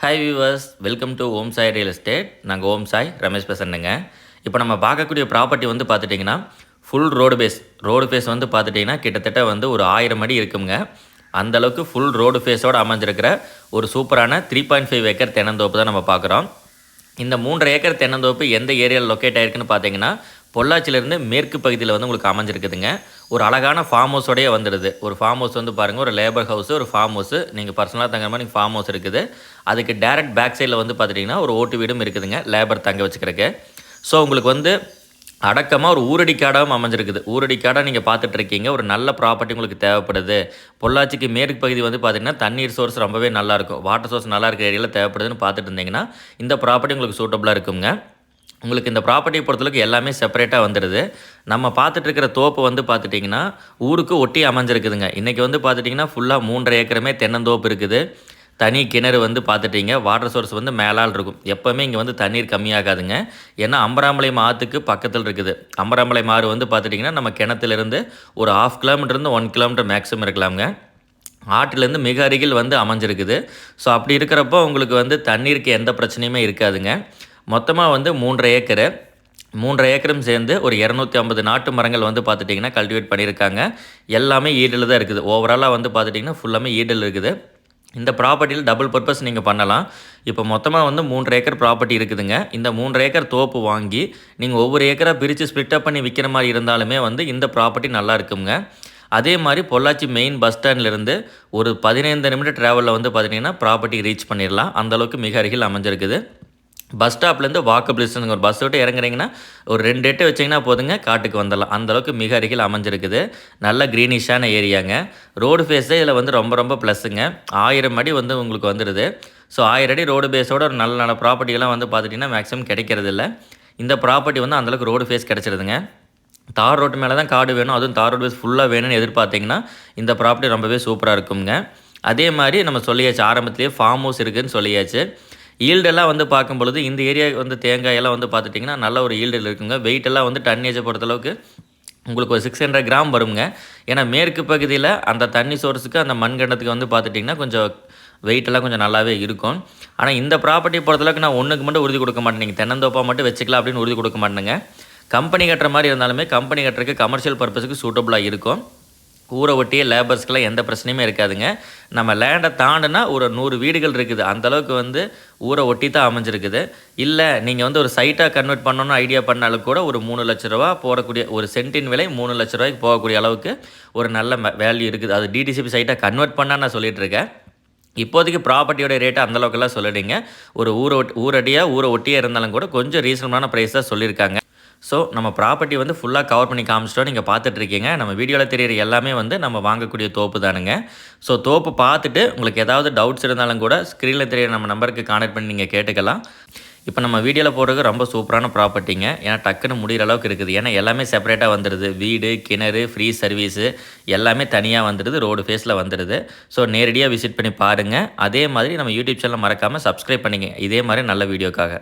Hi viewers welcome to Om Sai real estate நாங்கள் ஓம் சாய் ரமேஷ் பேசுகிறேங்க இப்போ நம்ம பார்க்கக்கூடிய ப்ராப்பர்ட்டி வந்து பார்த்துட்டிங்கன்னா full road face road face வந்து பார்த்துட்டிங்கன்னா கிட்டத்தட்ட வந்து ஒரு ஆயிரம் அடி இருக்குங்க. அந்த அளவுக்கு ஃபுல் ரோடு ஃபேஸோடு அமைஞ்சிருக்கிற ஒரு சூப்பரான த்ரீ பாயிண்ட் ஃபைவ் ஏக்கர் தென்னந்தோப்பு தான் நம்ம பார்க்குறோம். இந்த மூன்றரை ஏக்கர் தென்னந்தோப்பு எந்த ஏரியாவில் லொக்கேட் ஆயிருக்குன்னு பார்த்தீங்கன்னா பொள்ளாச்சியிலேருந்து மேற்கு பகுதியில் வந்து உங்களுக்கு அமைஞ்சிருக்குதுங்க. ஒரு அழகான ஃபார்ம் ஹவுஸோடய வந்துடுது. ஒரு ஃபார்ம் ஹவுஸ் வந்து பாருங்கள் ஒரு லேபர் ஹவுஸு ஒரு ஃபார்ம் ஹவுஸு நீங்கள் பர்சனலாக தங்குற மாதிரி ஃபார்ம் ஹவுஸ் இருக்குது. அதுக்கு டேரக்ட் பேக் சைடில் வந்து பார்த்துட்டிங்கன்னா ஒரு ஓட்டு வீடும் இருக்குதுங்க லேபர் தங்க வச்சுக்கிறக்கு ஸோ உங்களுக்கு வந்து அடக்கமாக ஒரு ஊரடி காடாகவும் அமைஞ்சிருக்குது. ஊரடி காடாக நீங்கள் பார்த்துட்ருக்கீங்க ஒரு நல்ல ப்ராப்பர்ட்டி உங்களுக்கு தேவைப்படுது. பொள்ளாச்சிக்கு மேற்கு பகுதி வந்து பார்த்திங்கன்னா தண்ணீர் சோர்ஸ் ரொம்பவே நல்லாயிருக்கும் வாட்டர் சோர்ஸ் நல்லா இருக்கிற ஏரியாவில் தேவைப்படுதுன்னு பார்த்துட்டு இருந்தீங்கன்னா இந்த ப்ராப்பர்ட்டி உங்களுக்கு சூட்டபுளாக இருக்குங்க. உங்களுக்கு இந்த ப்ராப்பர்ட்டியை பொறுத்தளவுக்கு எல்லாமே செப்பரேட்டாக வந்துடுது நம்ம பார்த்துட்டு இருக்கிற தோப்பு வந்து பார்த்துட்டிங்கன்னா ஊருக்கு ஒட்டி அமைஞ்சிருக்குதுங்க. இன்றைக்கி வந்து பார்த்துட்டிங்கன்னா ஃபுல்லாக மூன்றரை ஏக்கருமே தென்னந்தோப்பு இருக்குது. தனி கிணறு வந்து பார்த்துட்டிங்க. வாட்டர் சோர்ஸ் வந்து மேலால் இருக்கும். எப்போவுமே இங்கே வந்து தண்ணீர் கம்மியாகாதுங்க. ஏன்னா அம்பராம்பளையம் ஆற்றுக்கு பக்கத்தில் இருக்குது. அம்பராம்பளையம் ஆறு வந்து பார்த்துட்டிங்கன்னா நம்ம கிணத்துலேருந்து ஒரு ஆஃப் கிலோமீட்டர்லேருந்து ஒன் கிலோமீட்டர் மேக்ஸிமம் இருக்கலாமுங்க. ஆற்றுலேருந்து மிக அருகில் வந்து அமைஞ்சிருக்குது. ஸோ அப்படி இருக்கிறப்போ உங்களுக்கு வந்து தண்ணீருக்கு எந்த பிரச்சனையுமே இருக்காதுங்க. மொத்தமாக வந்து மூன்றரை ஏக்கரு. மூன்றரை ஏக்கரும் சேர்ந்து ஒரு இரநூத்தி ஐம்பது நாட்டு மரங்கள் வந்து பார்த்துட்டிங்கன்னா கல்டிவேட் பண்ணியிருக்காங்க எல்லாமே ஈடில் தான் இருக்குது. ஓவராலாக வந்து பார்த்துட்டிங்கன்னா ஃபுல்லாமே ஈடில் இருக்குது. இந்த ப்ராப்பர்ட்டியில் டபுள் பர்பஸ் நீங்கள் பண்ணலாம். இப்போ மொத்தமாக வந்து மூன்று ஏக்கர் ப்ராப்பர்ட்டி இருக்குதுங்க. இந்த மூன்று ஏக்கர் தோப்பு வாங்கி நீங்கள் ஒவ்வொரு ஏக்கராக பிரித்து ஸ்ப்ளிட்டப் பண்ணி விற்கிற மாதிரி இருந்தாலுமே வந்து இந்த ப்ராப்பர்ட்டி நல்லா இருக்குங்க. அதே மாதிரி பொள்ளாச்சி மெயின் பஸ் ஸ்டாண்ட்லேருந்து ஒரு பதினைந்து நிமிடம் ட்ராவலில் வந்து பார்த்தீங்கன்னா ப்ராப்பர்ட்டி ரீச் பண்ணிடலாம் அந்தளவுக்கு மிக அருகில் அமைஞ்சிருக்குது. பஸ் ஸ்டாப்லேருந்து வாக்கபிள் டிஸ்டன்ஸ் ஒரு பஸ் விட்டு இறங்குறீங்கன்னா ஒரு ரெண்டு எட்டு வச்சிங்கன்னா போதுங்க காட்டுக்கு வந்துடலாம். அந்தளவுக்கு மிக அருகில் அமைஞ்சிருக்குது. நல்ல க்ரீனிஷான ஏரியாங்க. ரோடு ஃபேஸே இதில் வந்து ரொம்ப ரொம்ப ப்ளஸ்ஸுங்க ஆயிரம் அடி வந்து உங்களுக்கு வந்துடுது ஸோ ஆயிரம் அடி ரோடு பேஸோட ஒரு நல்ல நல்ல ப்ராப்பர்ட்டிகள்லாம் வந்து பார்த்துட்டிங்கன்னா மேக்ஸிமம் கிடைக்கிறது இல்லை இந்த ப்ராப்பர்ட்டி வந்து அந்தளவுக்கு ரோடு ஃபேஸ் கிடச்சிருதுங்க. தார் ரோட்டு மேலே தான் காடு வேணும். அதுவும் தார் ரோடு பேஸ் ஃபுல்லாக வேணும்னு எதிர்பார்த்திங்கன்னா இந்த ப்ராப்பர்ட்டி ரொம்பவே சூப்பராக இருக்குங்க. அதே மாதிரி நம்ம சொல்லியாச்சு ஆரம்பத்துலேயே ஃபார்ம் ஹவுஸ் இருக்குதுன்னு சொல்லியாச்சு. ஈல்டெல்லாம் வந்து பார்க்கும் பொழுது இந்த ஏரியா வந்து தேங்காயெல்லாம் வந்து பார்த்துட்டிங்கன்னா நல்ல ஒரு ஈல்டில் இருக்குங்க. வெயிட்டெல்லாம் வந்து டன்னேஜை பொறுத்தளவுக்கு உங்களுக்கு ஒரு சிக்ஸ் ஹண்ட்ரட் கிராம் வருங்க. ஏன்னா மேற்கு பகுதியில் அந்த தண்ணி சோர்ஸுக்கு அந்த மண்கண்டத்துக்கு வந்து பார்த்துட்டிங்கன்னா கொஞ்சம் வெயிட்டெல்லாம் கொஞ்சம் நல்லாவே இருக்கும். ஆனால் இந்த ப்ராப்பர்ட்டி பொறுத்தளவுக்கு நான் ஒன்றுக்கு மட்டும் உறுதி கொடுக்க மாட்டேன். நீங்கள் தென்னந்தோப்பா மட்டும் வச்சுக்கலாம் அப்படின்னு உறுதி கொடுக்க மாட்டேங்க கம்பெனி கட்டுற மாதிரி இருந்தாலுமே கம்பெனி கட்டுறதுக்கு கமர்ஷியல் பர்பஸுக்கு சூட்டபுளாக இருக்கும். ஊரை ஒட்டிய லேபர்ஸ்க்கெலாம் எந்த பிரச்சனையுமே இருக்காதுங்க. நம்ம லேண்டை தாண்டினா ஒரு நூறு வீடுகள் இருக்குது. அந்தளவுக்கு வந்து ஊரை ஒட்டி தான் அமைஞ்சிருக்குது. இல்லை நீங்கள் வந்து ஒரு சைட்டாக கன்வெர்ட் பண்ணணும்னு ஐடியா பண்ணாலும் கூட ஒரு மூணு லட்ச ரூபா போகக்கூடிய ஒரு சென்டின் விலை மூணு லட்ச ரூபாய்க்கு போகக்கூடிய அளவுக்கு ஒரு நல்ல வேல்யூ இருக்குது. அது டிடிசிபி சைட்டாக கன்வெர்ட் பண்ணால் நான் சொல்லிகிட்டு இருக்கேன். இப்போதைக்கு ப்ராப்பர்ட்டியோட ரேட்டை அந்தளவுக்கெல்லாம் சொல்லிடுங்க. ஒரு ஊரை ஊரடியாக ஊரை ஒட்டியே இருந்தாலும் கூட கொஞ்சம் ரீசனபிளான ப்ரைஸ் தான் சொல்லியிருக்காங்க. ஸோ நம்ம ப்ராப்பர்ட்டி வந்து ஃபுல்லாக கவர் பண்ணி காமிச்சிட்டோம். நீங்கள் பார்த்துட்ருக்கீங்க. நம்ம வீடியோவில் தெரியிற எல்லாமே வந்து நம்ம வாங்கக்கூடிய தோப்பு தானுங்க. ஸோ தோப்பு பார்த்துட்டு உங்களுக்கு ஏதாவது டவுட்ஸ் இருந்தாலும் கூட ஸ்க்ரீனில் தெரியிற நம்ம நம்பருக்கு கான்டெக்ட் பண்ணி நீங்கள் கேட்டுக்கலாம். இப்போ நம்ம வீடியோவில் போடுறது ரொம்ப சூப்பரான ப்ராப்பர்ட்டிங்க ஏன்னா டக்குன்னு முடிகிற அளவுக்கு இருக்குது. ஏன்னா எல்லாமே செப்பரேட்டாக வந்துடுது வீடு கிணறு ஃப்ரீ சர்வீஸு எல்லாமே தனியாக வந்துடுது ரோடு ஃபேஸில் வந்துடுது ஸோ நேரடியாக விசிட் பண்ணி பாருங்கள் அதே மாதிரி நம்ம யூடியூப் சேனல் மறக்காமல் சப்ஸ்கிரைப் பண்ணிங்க இதே மாதிரி நல்ல வீடியோக்காக.